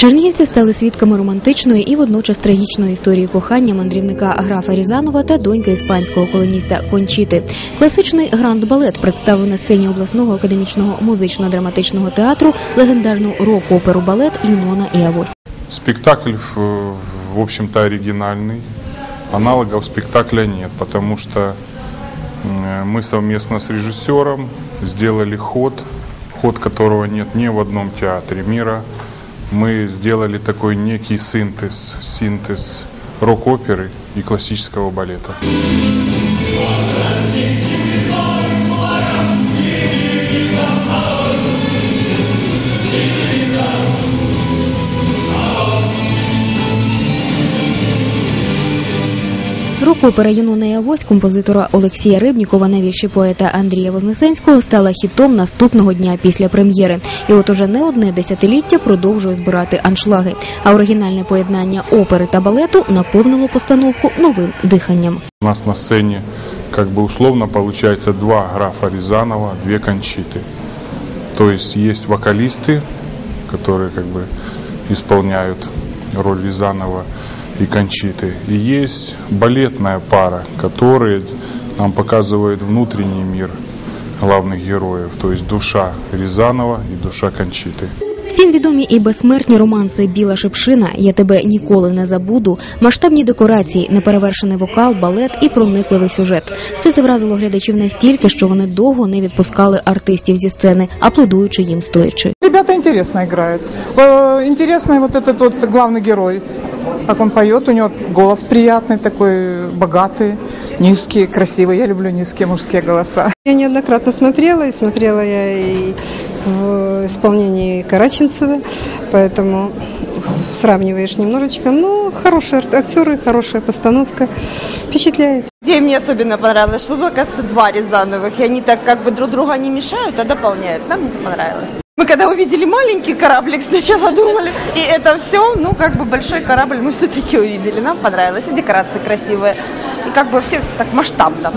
Чернігівці стали свідками романтичної і водночас трагічної історії кохання мандрівника графа Різанова та доньки іспанського колоніста Кончіти. Класичний гранд-балет представив на сцені обласного академічного музично-драматичного театру легендарну рок-оперу балет Юнона і Авось. Спектакль, в, в общем-то, оригинальный. Аналогов спектакля нет, потому что мы совместно с режиссером сделали ход, ход которого нет ни в одном театре мира. Мы сделали такой некий синтез, синтез рок-оперы и классического балета. Рок-опера Юнона і Авось композитора Олексія Рибнікова на вірші поета Андрія Вознесенського стала хітом наступного дня після прем'єри. І от уже не одне десятиліття продовжує збирати аншлаги. А оригінальне поєднання опери та балету наповнило постановку новим диханням. У нас на сцене, как бы условно, получается два графа Рязанова, две кончиты. То есть есть вокалисты, которые как бы исполняют роль Рязанова и Кончиты. И есть балетная пара, которые нам показывает внутренний мир главных героев, то есть душа Рязанова и душа Кончиты. Всім відомі і безсмертні романси Біла шипшина, Я тебе ніколи не забуду, масштабні декорації, неперевершений вокал, балет і проникливий сюжет. Все це вразило глядачів настільки, що вони довго не відпускали артистів зі сцени, аплодуючи їм стоячи. Ребята интересно играют. Э, Интересный вот этот вот главный герой. Как он поет, у него голос приятный, такой богатый, низкий, красивый. Я люблю низкие мужские голоса. Я неоднократно смотрела, и смотрела я и в исполнении Караченцева, поэтому сравниваешь немножечко. Ну, хорошие актеры, хорошая постановка, впечатляет. Где мне особенно понравилось, что оказывается два Рязановых, и они так как бы друг друга не мешают, а дополняют. Нам понравилось. Мы когда увидели маленький кораблик, сначала думали, и это все, ну как бы большой корабль мы все-таки увидели. Нам понравилось, и декорации красивые, и как бы все так масштабно.